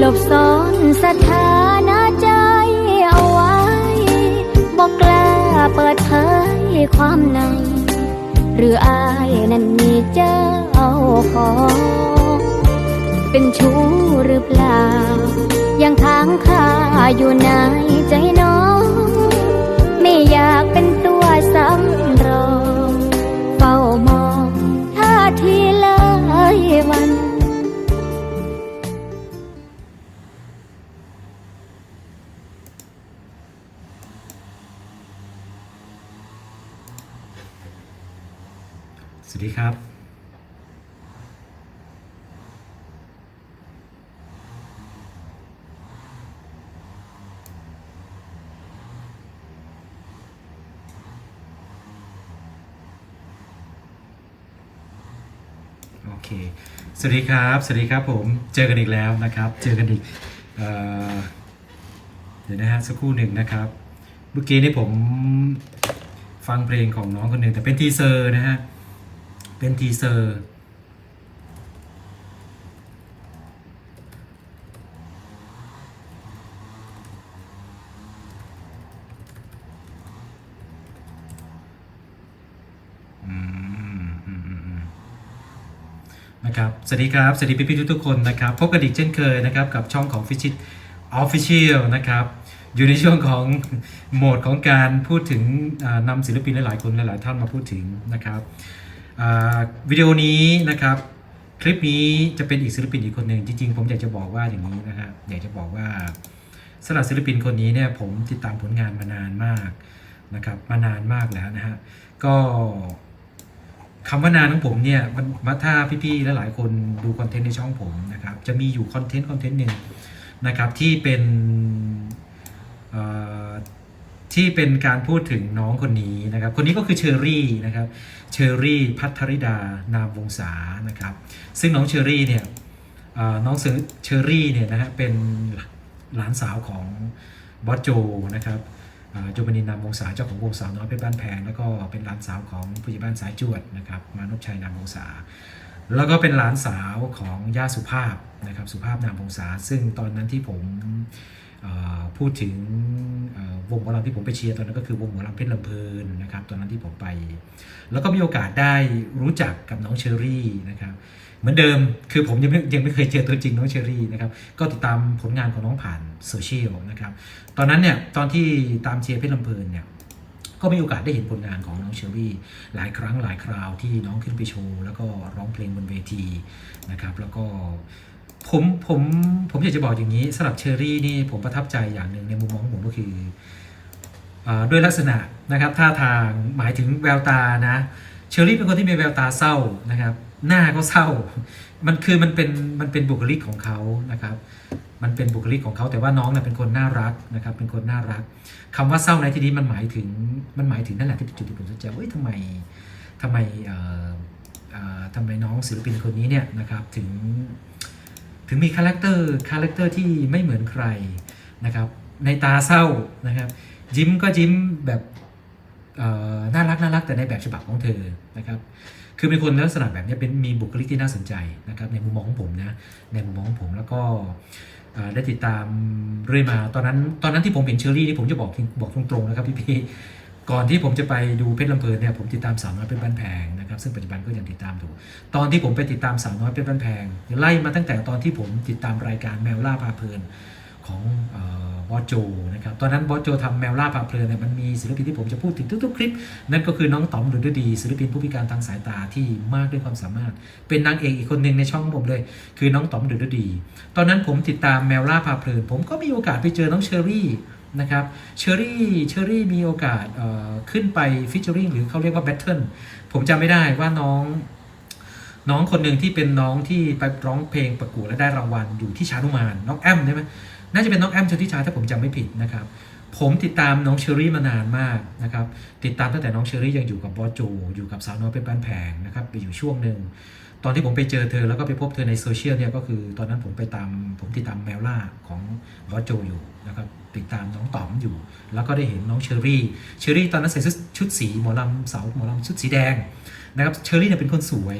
หลบซ่อนสถานะใจเอาไว้ บอกกล้าเปิดเผยความใน หรืออายนั้นมีเจ้าของ เป็นชู้หรือเปล่า ยังค้างคาอยู่ในใจน้อง ไม่อยากเป็นตัวสำรอง เฝ้ามองท่าทีเลยวัน สวัสดีครับ โอเค สวัสดีครับ สวัสดีครับผม เจอกันอีกแล้วนะครับ เจอกันอีกเอ่อเดี๋ยวนะฮะสักครู่หนึ่งนะครับ เมื่อกี้นี่ผมฟังเพลงของน้องคนหนึ่งแต่เป็นทีเซอร์นะฮะ เป็นทีเซอร์ นะครับ สวัสดีครับ สวัสดีพี่ๆทุกๆคนนะครับ พบกันอีกเช่นเคยนะครับ กับช่องของ f i s h i t Official นะครับอยู่ในช่วงของโหมดของการพูดถึงนำศิลปินหลาย ๆ คนหลาย ๆ ท่านมาพูดถึงนะครับ วิดีโอนี้นะครับ คลิปนี้จะเป็นอีกศิลปินอีกคนหนึ่งจริงๆ ผมอยากจะบอกว่าอย่างนี้นะครับอยากจะบอกว่าสำหรับศิลปินคนนี้เนี่ยผมติดตามผลงานมานานมากนะครับมานานมากแล้วนะฮะก็คำว่านานของผมเนี่ยมันมาถ้าพี่ๆและหลายคนดูคอนเทนต์ในช่องผมนะครับจะมีอยู่คอนเทนต์คอนเทนต์หนึ่งนะครับที่เป็น ที่เป็นการพูดถึงน้องคนนี้นะครับ คนนี้ก็คือเชอรี่นะครับ เชอรี่พัทริดานามวงศานะครับ ซึ่งน้องเชอรี่เนี่ยเอ่อน้องเชอรี่เนี่ยนะฮะเป็นหลานสาวของบอสโจนะครับโจมนินนามวงศาเจ้าของวงสาวน้อยเพชรบ้านแพงแล้วก็เป็นหลานสาวของผู้ใหญ่บ้านสายจวดนะครับมานพชัยนามวงศา แล้วก็เป็นหลานสาวของย่าสุภาพนะครับสุภาพนามวงศาซึ่งตอนนั้นที่ผมพูดถึงวงหมอลำที่ผมไปเชียร์ตอนนั้นก็คือวงหมอลำเพชรลำเพลินนะครับตอนนั้นที่ผมไป แล้วก็มีโอกาสได้รู้จักกับน้องเชอรี่นะครับเหมือนเดิมคือผมยังไม่ยังไม่เคยเจอตัวจริงน้องเชอรี่นะครับก็ติดตามผลงานของน้องผ่านโซเชียลนะครับตอนนั้นเนี่ยตอนที่ตามเชียร์เพชรลำเพลินเนี่ย ก็มีโอกาสได้เห็นผลงานของน้องเชอรี่หลายครั้งหลายคราวที่น้องขึ้นไปโชว์ แล้วก็ร้องเพลงบนเวทีนะครับ แล้วก็ผมผมผมอยากจะบอกอย่างนี้สำหรับเชอรี่นี่ผมประทับใจอย่างหนึ่งในมุมมองของผมก็คืออด้วยลักษณะนะครับท่าทางหมายถึงแววตานะเชอรี่เป็นคนที่มีแววตาเศร้านะครับ หน้าก็เศร้า มันคือมันเป็นมันเป็นบุคลิกของเขานะครับ มันเป็นบุคลิกของเขาแต่ว่าน้องเนี่ยเป็นคนน่ารักนะครับ เป็นคนน่ารักคำว่าเศร้าในที่นี้มันหมายถึงมันหมายถึงนั่นแหละที่เป็นจุดที่ผมสนใจว่าเอ้ยทำไมทำไมเอ่อทำไมน้องศิลปินคนนี้เนี่ยนะครับถึงถึงมีคาแรคเตอร์คาแรคเตอร์ที่ไม่เหมือนใครนะครับ ในตาเศร้านะครับ ยิ้มก็ยิ้มแบบเอ่อน่ารักน่ารักแต่ในแบบฉบับของเธอนะครับคือเป็นคนลักษณะแบบนี้เป็นมีบุคลิกที่น่าสนใจนะครับในมุมมองของผมนะในมุมมองของผมแล้วก็ ได้ติดตามเรื่อยมาตอนนั้นตอนนั้นที่ผมเห็นเชอรี่นี่ผมจะบอกบอกตรงๆนะครับพี่พี่ก่อนที่ผมจะไปดูเพชรลำเพลินเนี่ยผมติดตามสาวน้อยเป็นบ้านแพงนะครับซึ่งปัจจุบันก็ยังติดตามอยู่ตอนที่ผมไปติดตามสาวน้อยเป็นบ้านแพงไล่มาตั้งแต่ตอนที่ผมติดตามรายการแมวล่าพาเพลิน ของเอ่อบอโจนะครับ ตอนนั้นบอโจทำแมวล่าพาเพลินเนี่ยมันมีศิลปินที่ผมจะพูดถึงทุกๆคลิป นั่นก็คือน้องต๋อมดุลฤดี ศิลปินผู้พิการทางสายตาที่มากด้วยความสามารถ เป็นนางเอกอีกคนหนึ่งในช่องผมเลย คือน้องต๋อมดุลฤดี ตอนนั้นผมติดตามแมวล่าพาเพลิน ผมก็มีโอกาสไปเจอน้องเชอรี่นะครับเชอรี่เชอรี่มีโอกาสขึ้นไปฟิชเชอริงหรือเขาเรียกว่าแบทเทิลผมจำไม่ได้ว่าน้องน้องคนหนึ่งที่เป็นน้องที่ไปร้องเพลงประกวดและได้รางวัลอยู่ที่ชานุมานน้องแอมใช่ไหม น่าจะเป็นน้องแอมชนทิชาถ้าผมจำไม่ผิดนะครับ ผมติดตามน้องเชอรี่มานานมากนะครับ ติดตามตั้งแต่น้องเชอรี่ยังอยู่กับบอสโจอยู่กับสาวน้อยเป็นบ้านแพงนะครับไปอยู่ช่วงหนึ่งตอนที่ผมไปเจอเธอแล้วก็ไปพบเธอในโซเชียลเนี่ยก็คือตอนนั้นผมไปตามผมติดตามแมวล่าของบอสโจอยู่นะครับติดตามน้องต๋อมอยู่ แล้วก็ได้เห็นน้องเชอรี่ เชอรี่ตอนนั้นใส่ชุดชุดสีหมอลำสาวหมอลำชุดสีแดงนะครับเชอรี่เนี่ยเป็นคนสวย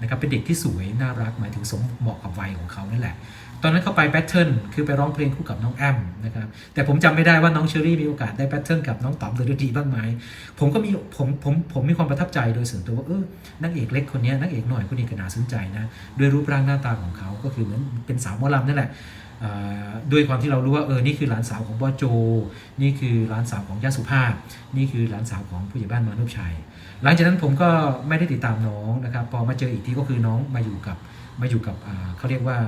นะครับเป็นเด็กที่สวยน่ารักหมายถึงสมเหมาะกับวัยของเขานั่นแหละ ตอนนั้นเขาไปแบทเทิลคือไปร้องเพลงคู่กับน้องแอมนะครับแต่ผมจำไม่ได้ว่าน้องเชอรี่มีโอกาสได้แบทเทิลกับน้องต๋อมหรือดีบ้างไหมผมก็มีผมผมผมมีความประทับใจโดยส่วนตัวว่าเออนางเอกเล็กคนนี้นางเอกหน่อยคนนี้ก็น่าสนใจนะด้วยรูปร่างหน้าตาของเขาก็คือเหมือนเป็นสาวมอลำนั่นแหละด้วยความที่เรารู้ว่าเออ นี่คือหลานสาวของบอโจ นี่คือหลานสาวของย่าสุภาพ นี่คือหลานสาวของผู้ใหญ่บ้านมานพชัย หลังจากนั้นผมก็ไม่ได้ติดตามน้องนะครับ พอมาเจออีกทีก็คือน้องมาอยู่กับมาอยู่กับเขาเรียกว่า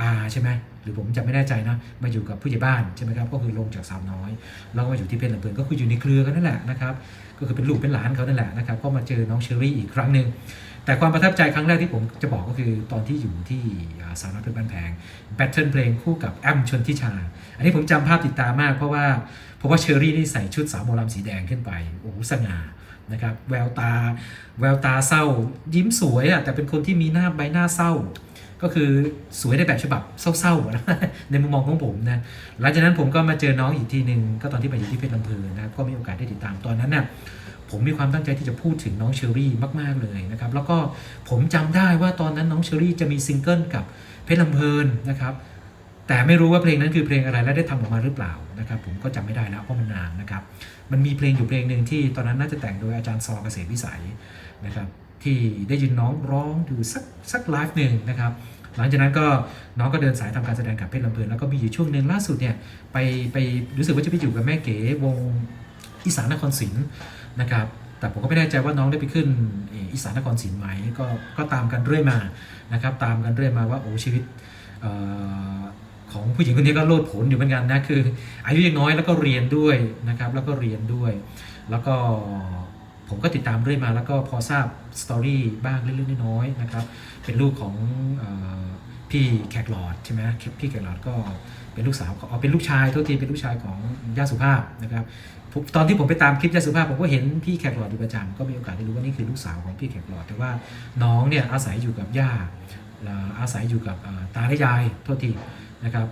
อาใช่ไหมหรือผมจำไม่แน่ใจนะมาอยู่กับผู้ใหญ่บ้านใช่ไหมครับก็คือลงจากสาวน้อย แล้วก็มาอยู่ที่เพชรลำเพลินก็คืออยู่ในเครือกันนั่นแหละนะครับก็คือเป็นลูกเป็นหลานเขานั่นแหละนะครับก็มาเจอน้องเชอรี่อีกครั้งหนึ่งแต่ความประทับใจครั้งแรกที่ผมจะบอกก็คือตอนที่อยู่ที่สาวน้อยเพชรบ้านแพงแบทเทิลเพลงคู่กับแอมชนทิชา อันนี้ผมจำภาพติดตามากเพราะว่าเพราะว่าเชอรี่นี่ใส่ชุดสาวโมอลำสีแดงขึ้นไปโอ้สง่านะครับแววตาแววตาเศร้ายิ้มสวยอะแต่เป็นคนที่มีหน้าใบหน้าเศร้า ก็คือสวยในแบบฉบับเศร้าๆนะในมุมมองของผมนะหลังจากนั้นผมก็มาเจอน้องอีกทีหนึ่งก็ตอนที่ไปอยู่ที่เพชรลำเพลินนะก็มีโอกาสได้ติดตามตอนนั้นน่ะผมมีความตั้งใจที่จะพูดถึงน้องเชอรี่มากๆเลยนะครับแล้วก็ผมจำได้ว่าตอนนั้นน้องเชอรี่จะมีซิงเกิลกับเพชรลำเพลินนะครับแต่ไม่รู้ว่าเพลงนั้นคือเพลงอะไรและได้ทำออกมาหรือเปล่านะครับผมก็จำไม่ได้แล้วเพราะมันนานนะครับมันมีเพลงอยู่เพลงหนึ่งที่ตอนนั้นน่าจะแต่งโดยอาจารย์ซอเกษตรวิสัยนะครับ ที่ได้ยินน้องร้องอยู่สักสักไลฟ์หนึ่งนะครับ หลังจากนั้นก็น้องก็เดินสายทำการแสดงกับเพชรลำเพลินแล้วก็มีอยู่ช่วงหนึ่งล่าสุดเนี่ยไปไปรู้สึกว่าจะไปอยู่กับแม่เก๋วงอีสานนครศรีนะครับแต่ผมก็ไม่แน่ใจว่าน้องได้ไปขึ้นอีสานนครศรีไหมก็ก็ตามกันเรื่อยมานะครับตามกันเรื่อยมาว่าโอ้ชีวิตออของผู้หญิงคนนี้ก็โลดโผนอยู่เหมือนกันนะคือ อายุยังน้อยแล้วก็เรียนด้วยนะครับแล้วก็เรียนด้วย แล้วก็ ผมก็ติดตามเรื่อยมาแล้วก็พอทราบสตอรี่บ้างเล็กๆน้อยๆนะครับ เป็นลูกของอพี่แขกหลอดใช่ไหมพี่แขกหลอดก็เป็นลูกสาวของอ๋อเป็นลูกชายโทษทีเป็นลูกชายของย่าสุภาพนะครับตอนที่ผมไปตามคลิปย่าสุภาพผมก็เห็นพี่แขกหลอดอยู่ประจำก็มีโอกาสได้รู้ว่านี่คือลูกสาวของพี่แขกหลอด แต่ว่าน้องเนี่ยอาศัยอยู่กับย่าอาศัยอยู่กับตาและยายโทษทีนะครับ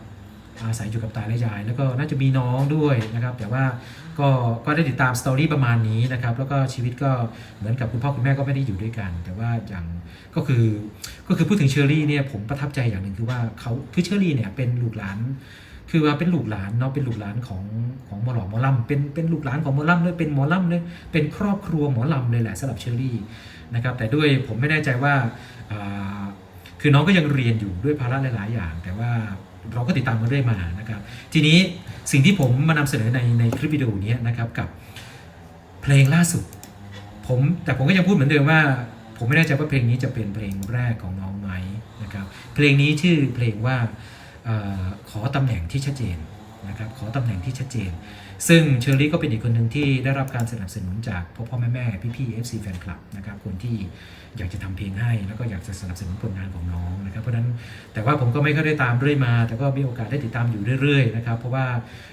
อาศัยอยู่กับตาและยาย แล้วก็น่าจะมีน้องด้วยนะครับ แต่ว่า ก็ก็ได้ติดตามสตอรี่ประมาณนี้นะครับแล้วก็ชีวิตก็เหมือนกับคุณพ่อคุณแม่ก็ไม่ได้อยู่ด้วยกัน แต่ว่าอย่างก็คือก็คือพูดถึงเชอรี่เนี่ยผมประทับใจอย่างหนึ่งคือว่าเขาคือเชอรี่เนี่ยเป็นลูกหลาน คือว่าเป็นลูกหลานเนาะเป็นลูกหลานของของหมอหลอหมอลำเป็นเป็นลูกหลานของหมอลำเลยเป็นหมอลำเลยเป็นครอบครัวหมอลำเลยแหละสำหรับเชอรี่นะครับแต่ด้วยผมไม่แน่ใจว่าคือน้องก็ยังเรียนอยู่ด้วยภาระหลาย ๆ อย่าง แต่ว่าเราก็ติดตามกันเรื่อยมานะครับทีนี้ สิ่งที่ผมมานำเสนอในในคลิปวิดีโอนี้นะครับกับเพลงล่าสุด ผมแต่ผมก็ยังพูดเหมือนเดิมว่า ผมไม่แน่ใจว่าเพลงนี้จะเป็นเพลงแรกของน้องไหมนะครับเพลงนี้ชื่อเพลงว่าออขอตำแหน่งที่ชัดเจน นะครับขอตำแหน่งที่ชัดเจน ซึ่งเชอรี่ก็เป็นอีกคนหนึ่งที่ได้รับการสนับสนุนจากพ่อพ่อแม่แม่พี่พี่เอฟซีแฟนคลับนะครับคนที่อยากจะทำเพลงให้ แล้วก็อยากจะสนับสนุนผลงานของน้องนะครับเพราะฉะนั้นแต่ว่าผมก็ไม่ค่อยได้ตามเรื่อยมา แต่ก็มีโอกาสได้ติดตามอยู่เรื่อยๆนะครับเพราะว่า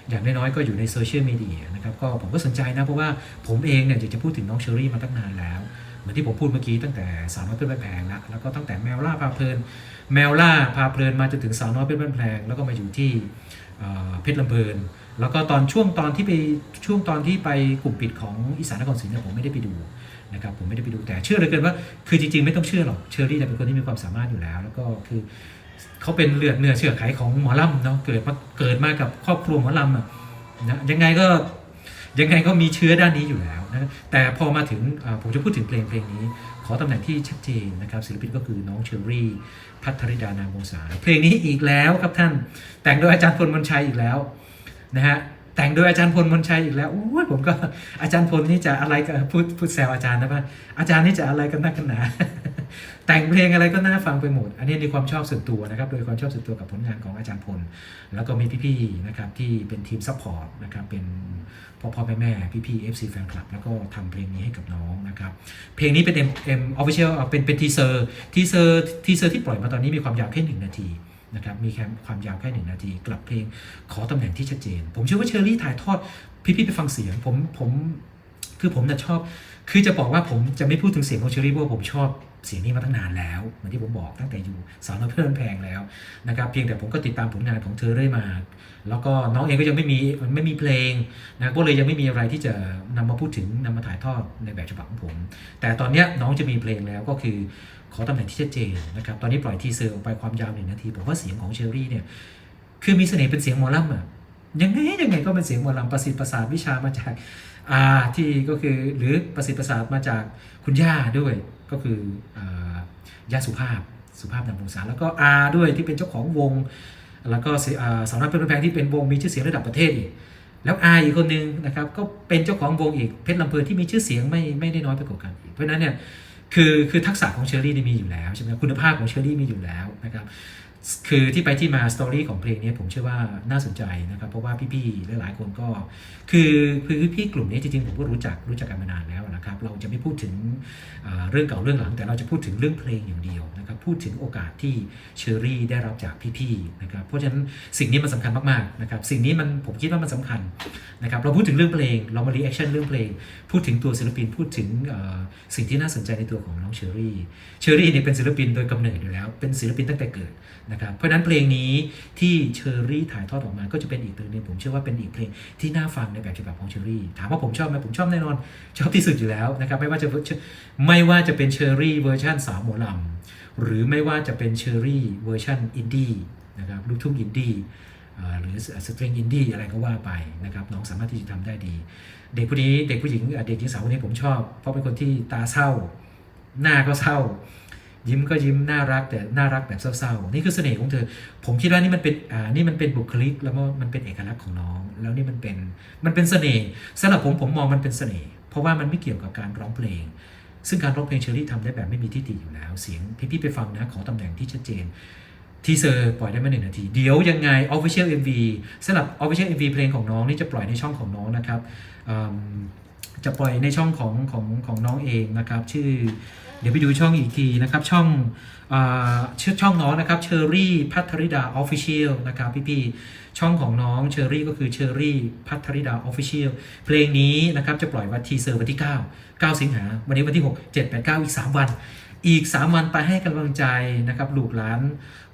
อย่างน้อยๆก็อยู่ในโซเชียลมีเดียนะครับก็ผมก็สนใจนะเพราะว่าผมเองเนี่ยอยากจะพูดถึงน้องเชอรี่มาตั้งนานแล้ว เหมือนที่ผมพูดเมื่อกี้ตั้งแต่สาวน้อยเป็นบ้านแพงแล้วแล้วก็ตั้งแต่แมวล่าพาเพลิน แมวล่าพาเพลินมาจนถึงสาวน้อยเป็นบ้านแพงแล้วก็มาอยู่ที่เพชรลำเพลิน แล้วก็ตอนช่วงตอนที่ไปช่วงตอนที่ไปกลุ่มปิดของอีสานนครศรีเนี่ยผมไม่ได้ไปดูนะครับผมไม่ได้ไปดูแต่เชื่อเลยเกินว่า คือจริงๆ ไม่ต้องเชื่อหรอกเชอรี่เป็นคนที่มีความสามารถอยู่แล้ว แล้วก็คือเขาเป็นเลือดเนื้อเชื่อไขของหมอลำเนาะเกิดมาเกิดมากับครอบครัวหมอลำอะนะยังไงก็ ยังไงก็มีเชื้อด้านนี้อยู่แล้วนะแต่พอมาถึงผมจะพูดถึงเพลงเพลงนี้ ขอตำแหน่งที่ชัดเจนนะครับศิลปินก็คือน้องเชอรี่ พัทริดานาโมสาเพลงนี้อีกแล้วครับท่าน แต่งโดยอาจารย์พลมนชัยอีกแล้วนะฮะ แต่งโดยอาจารย์พลมนชัยอีกแล้วโอ้ยผมก็อาจารย์พลนี่จะอะไรกันพูดพูดแซวอาจารย์นะว่าอาจารย์นี่จะอะไรกันนักกันหนา แต่งเพลงอะไรก็น่าฟังไปหมด อันนี้ในความชอบส่วนตัวนะครับ โดยความชอบส่วนตัวกับผลงานของอาจารย์พล แล้วก็มีพี่ๆนะครับที่เป็นทีมซัพพอร์ตนะครับเป็นพ่อพ่อแม่แม่พี่พี่เอฟซีแฟนคลับ แล้วก็ทำเพลงนี้ให้กับน้องนะครับ เพลงนี้เป็น M M Official เอาเป็นเป็นทีเซอร์ทีเซอร์ทีเซอร์ที่ปล่อยมาตอนนี้มีความยาวแค่หนึ่งนาที นะครับมีแค่ความยาวแค่หนึ่งนาที กลับเพลงขอตำแหน่งที่ชัดเจน ผมเชื่อว่าเชอรี่ถ่ายทอดพี่ๆไปฟังเสียงผมผมคือผมน่ะชอบ คือจะบอกว่าผมจะไม่พูดถึงเสียงของเชอรี่เพราะว่าผมชอบ เสียงนี้มาตั้งนานแล้วเหมือนที่ผมบอกตั้งแต่อยู่สาวน้อเพื่อนแพงแล้วนะครับเพียงแต่ผมก็ติดตามผลงานของเธอเรื่อยมา แล้วก็น้องเองก็ยังไม่มีไม่มีเพลงนะก็เลยยังไม่มีอะไรที่จะนำมาพูดถึงนำมาถ่ายทอดในแบบฉบับของผม แต่ตอนนี้น้องจะมีเพลงแล้วก็คือขอตำแหน่งที่ชัดเจนนะครับตอนนี้ปล่อยทีเซอร์ออกไปความยาวหนึ่งนาทีผมว่าเสียงของเชอรี่เนี่ยคือมีเสน่ห์เป็นเสียงมอลำอะยังไงยังไงก็เป็นเสียงมอลำประสิทธิ์ประสาทวิชามาจากอาที่ก็คือหรือประสิทธิ์ประสาทมาจากคุณย่าด้วย ก็คืออ่าย่าสุภาพสุภาพนำวงศาแล้วก็อาด้วยที่เป็นเจ้าของวง แล้วก็เสอ่าสาวน้อยเพชรแพงที่เป็นวงมีชื่อเสียงระดับประเทศอีกแล้วอาอีกคนนึงนะครับก็เป็นเจ้าของวงอีกเพชรลำเพลินที่มีชื่อเสียงไม่ไม่ได้น้อยไปกว่ากันอีกเพราะฉะนั้นเนี่ยคือคือทักษะของเชอรี่นี่มีอยู่แล้วใช่ไหมคุณภาพของเชอรี่มีอยู่แล้วนะครับ คือที่ไปที่มาสตอรี่ของเพลงนี้ผมเชื่อว่าน่าสนใจนะครับ เพราะว่าพี่ๆหลายๆคนก็ คือคือพี่ๆกลุ่มนี้จริงๆผมก็รู้จักรู้จักกันมานานแล้วนะครับ เราจะไม่พูดถึงเรื่องเก่าเรื่องหลัง แต่เราจะพูดถึงเรื่องเพลงอย่างเดียวนะครับพูดถึงโอกาสที่เชอรี่ได้รับจากพี่ๆนะครับเพราะฉะนั้นสิ่งนี้มันสำคัญมากๆนะครับสิ่งนี้มันผมคิดว่ามันสำคัญนะครับเราพูดถึงเรื่องเพลงเรามารีแอคชั่นเรื่องเพลง พูดถึงตัวศิลปินพูดถึงสิ่งที่น่าสนใจในตัวของน้องเชอรี่เชอรี่เนี่ยเป็นศิลปินโดยกำเนิดอยู่แล้วเป็นศิลปินตั้งแต่เกิดนะครับเพราะนั้นเพลงนี้ที่เชอรี่ถ่ายทอดออกมาก็จะเป็นอีกเพลงนึงผมเชื่อว่าเป็นอีกเพลงที่น่าฟังในแบบฉบับของเชอรี่ถามว่าผมชอบไหมผมชอบแน่นอน ชอบที่สุดอยู่แล้วนะครับไม่ว่าจะไม่ว่าจะเป็นเชอรี่เวอร์ชันสาวหมอลำหรือไม่ว่าจะเป็นเชอรี่เวอร์ชันอินดี้นะครับลูกทุ่งอินดี้หรือสตริงอินดี้อะไรก็ว่าไปนะครับน้องสามารถที่จะทำได้ดี เด็กผู้นี้เด็กผู้หญิงเด็กหญิงสาวคนนี้ผมชอบ เพราะเป็นคนที่ตาเศร้า หน้าก็เศร้า ยิ้มก็ยิ้มน่ารักแต่น่ารักแบบเศร้าๆ นี่คือเสน่ห์ของเธอ ผมคิดว่านี่มันเป็นอ่านี่มันเป็นบุคลิกแล้วก็มันเป็นเอกลักษณ์ของน้อง แล้วนี่มันเป็นมันเป็นเสน่ห์สำหรับผมผมมองมันเป็นเสน่ห์เพราะว่ามันไม่เกี่ยวกับการร้องเพลง ซึ่งการร้องเพลงเชอรี่ทำได้แบบไม่มีที่ติอยู่แล้ว เสียงพี่ๆไปฟังนะขอตำแหน่งที่ชัดเจนทีเซอร์ปล่อยได้มาหนึ่งนาที เดี๋ยวยังไง Official MV สำหรับ Official MV เพลงของน้องนี่จะปล่อยในช่องของน้องนะครับจะปล่อยในช่องของของของน้องเองนะครับ ชื่อ เดี๋ยวไปดูช่องอีกทีนะครับ ช่องชื่อช่องน้องนะครับเชอรี่พัทริดาออฟฟิเชียลนะครับพี่ๆช่องของน้องเชอรี่ก็คือเชอรี่พัทริดาออฟฟิเชียลเพลงนี้นะครับจะปล่อยวันทีเซอร์วันที่ 9 9 สิงหาวันนี้วันที่ 6 7 8 9 อีก 3 วัน อีก 3 วันไปให้กำลังใจนะครับลูกหลาน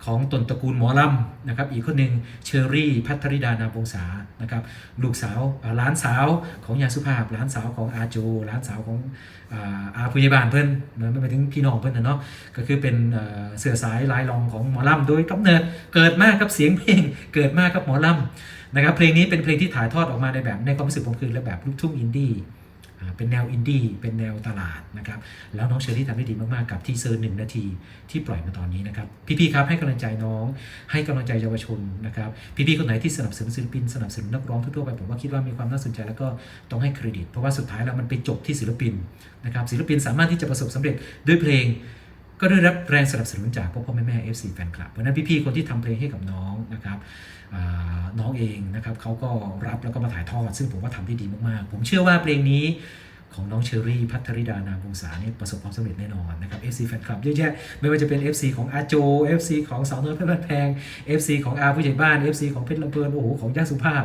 ของตนตระกูลหมอลำนะครับอีกคนหนึ่งเชอรี่พัทริดานามวงศานะครับลูกสาวหลานสาวของยาสุภาพหลานสาวของอาโจหลานสาวของอ่าอาผู้ใหญ่บ้านเพิ่นนะไม่ไปถึงพี่น้องเพิ่นนะเนาะก็คือเป็นเสือสายลายรองของหมอลำโดยกำเนิดเกิดมากับเสียงเพลงเกิดมากับหมอลำนะครับเพลงนี้เป็นเพลงที่ถ่ายทอดออกมาในแบบในความรู้สึกผมคือในแบบลูกทุ่งอินดี้ เป็นแนวอินดี้เป็นแนวตลาดนะครับแล้วน้องเชอรี่ทำได้ดีมากๆกับทีเซอร์หนึ่งนาทีที่ปล่อยมาตอนนี้นะครับพี่ๆครับให้กำลังใจน้อง ให้กำลังใจเยาวชนนะครับพี่ๆคนไหนที่สนับสนุนศิลปินสนับสนุนนักร้องทั่วๆไปผมว่าคิดว่ามีความน่าสนใจแล้วก็ต้องให้เครดิต เพราะว่าสุดท้ายแล้วมันไปจบที่ศิลปินนะครับศิลปินสามารถที่จะประสบสำเร็จด้วยเพลง ก็ได้รับแรงสนับสนุนจากพ่อพ่อแม่แม่ FC แฟนคลับเพราะนั้นพี่ๆคนที่ทำเพลงให้กับน้องนะครับ น้องเองนะครับเขาก็รับแล้วก็มาถ่ายทอด ซึ่งผมว่าทำได้ดีมากๆ ผมเชื่อว่าเพลงนี้ของน้องเชอรี่พัทริดานามวงศาเนี่ยประสบความสำเร็จแน่นอนนะครับ FC แฟนคลับเยอะแยะไม่ว่าจะเป็น FC ของอาโจ FC ของสาวน้อยเพชรแพง FC ของอาผู้ใหญ่บ้าน FC ของเพชรลำเพลินโอ้โหของย่าสุภาพ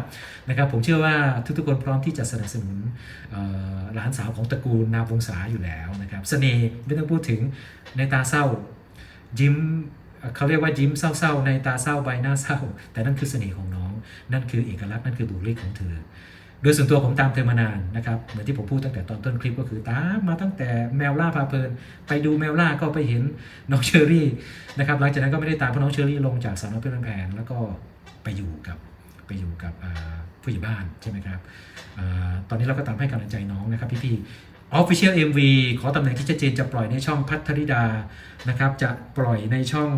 นะครับผมเชื่อว่าทุกๆคนพร้อมที่จะสนับสนุนหลานสาวของตระกูลนามวงศาอยู่แล้วนะครับเสน่ห์ไม่ต้องพูดถึงในตาเศร้ายิ้มเอ่อเขาเรียกว่ายิ้มเศร้าๆในตาเศร้าใบหน้าเศร้า แต่นั่นคือเสน่ห์ของน้อง นั่นคือเอกลักษณ์นั่นคือบุคลิกของเธอ โดยส่วนตัวผมตามเธอมานานนะครับ เหมือนที่ผมพูดตั้งแต่ตอนต้นคลิปก็คือตามมาตั้งแต่แมวล่าพาเพลิน ไปดูแมวล่าก็ไปเห็นน้องเชอรี่นะครับหลังจากนั้นก็ไม่ได้ตามเพราะน้องเชอรี่ลงจากสาวน้อยเพชรแพงแล้วก็ไปอยู่กับไปอยู่กับผู้ใหญ่บ้านใช่ไหมครับอตอนนี้เราก็ตามให้กำลังใจน้องนะครับพี่ๆ Official MV ขอตำแหน่งที่ชัดเจนจะปล่อยในช่องพัทริดานะครับจะปล่อยในช่อง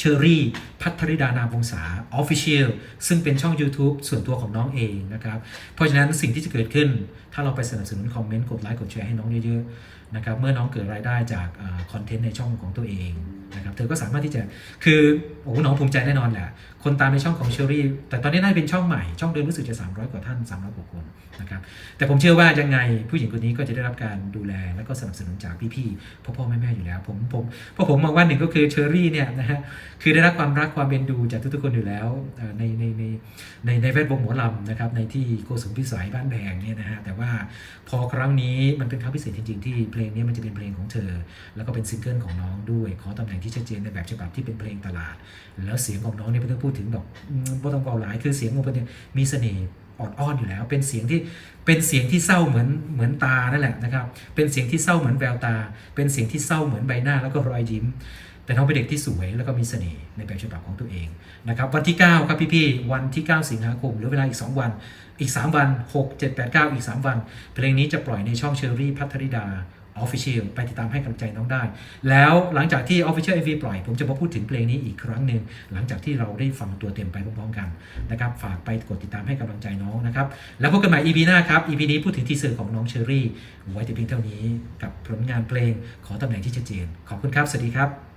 เชอรี่พัทริดานามวงศาออฟฟิเชียลซึ่งเป็นช่อง YouTube ส่วนตัวของน้องเองนะครับ เพราะฉะนั้นสิ่งที่จะเกิดขึ้น ถ้าเราไปสนับสนุนคอมเมนต์ กดไลค์กดแชร์ให้น้องเยอะๆนะครับเมื่อน้องเกิดรายได้จากคอนเทนต์ในช่องของตัวเองนะครับเธอก็สามารถที่จะคือโอ้โหน้องภูมิใจแน่นอนแหละคนตามในช่องของเชอรี่ แต่ตอนนี้น่าจะเป็นช่องใหม่ ช่องเดิมรู้สึกจะ 300 กว่าท่าน 300กว่าคนนะครับ แต่ผมเชื่อว่ายังไงผู้หญิงคนนี้ก็จะได้รับการดูแลและก็สนับสนุนจากพี่ๆ พ่อพ่อแม่แม่ๆอยู่แล้ว ผมผมเพราะผมมองว่าหนึ่งก็คือเชอรี่เนี่ยนะฮะ คือได้รับความรักความเอ็นดูจากทุกๆคนอยู่แล้ว ในในในในในแวดวงหมอลำนะครับ ในที่โกสุมพิสัยบ้านแบงเนี่ยนะฮะ แต่ว่าพอครั้งนี้มันเป็นครั้งพิเศษจริงๆ ที่เพลงนี้มันจะเป็นเพลงของเธอ แล้วก็เป็นซิงเกิลของน้องด้วย ขอตำแหน่งที่ชัดเจนในแบบฉบับที่เป็นเพลงตลาด แล้วเสียงของน้องเนี่ยไม่ต้องพูดถึงดอกอืมไม่ต้องเบาหลายคือเสียงของเธอเนี่ยมีเสน่ห์ออดอ้อนอยู่แล้ว เป็นเสียงที่เป็นเสียงที่เศร้าเหมือนเหมือนตานั่นแหละนะครับ เป็นเสียงที่เศร้าเหมือนแววตา เป็นเสียงที่เศร้าเหมือนใบหน้าแล้วก็รอยยิ้ม แต่น้องเป็นเด็กที่สวยแล้วก็มีเสน่ห์ในแบบฉบับของตัวเองนะครับวันที่ 9 ครับพี่ๆวันที่ 9 สิงหาคมเหรือเวลาอีก 2 วัน อีก 3 วัน 6 7 8 9 อีก 3 วัน เพลงนี้จะปล่อยในช่องเชอรี่พัทริดา Official ไปติดตามให้กำลังใจน้องได้ แล้วหลังจากที่ Official MV ปล่อย ผมจะมาพูดถึงเพลงนี้อีกครั้งหนึ่งหลังจากที่เราได้ฟังตัวเต็มไปพร้อมๆกันนะครับฝากไปกดติดตามให้กำลังใจน้องนะครับ แล้วพบกันใหม่ EP หน้าครับ EP นี้พูดถึงทีเซอร์ของน้องเชอรี่ไว้แต่เพียงเท่านี้กับผลงานเพลงขอตำแหน่งที่ชัดเจนขอบคุณครับสวัสดีครับ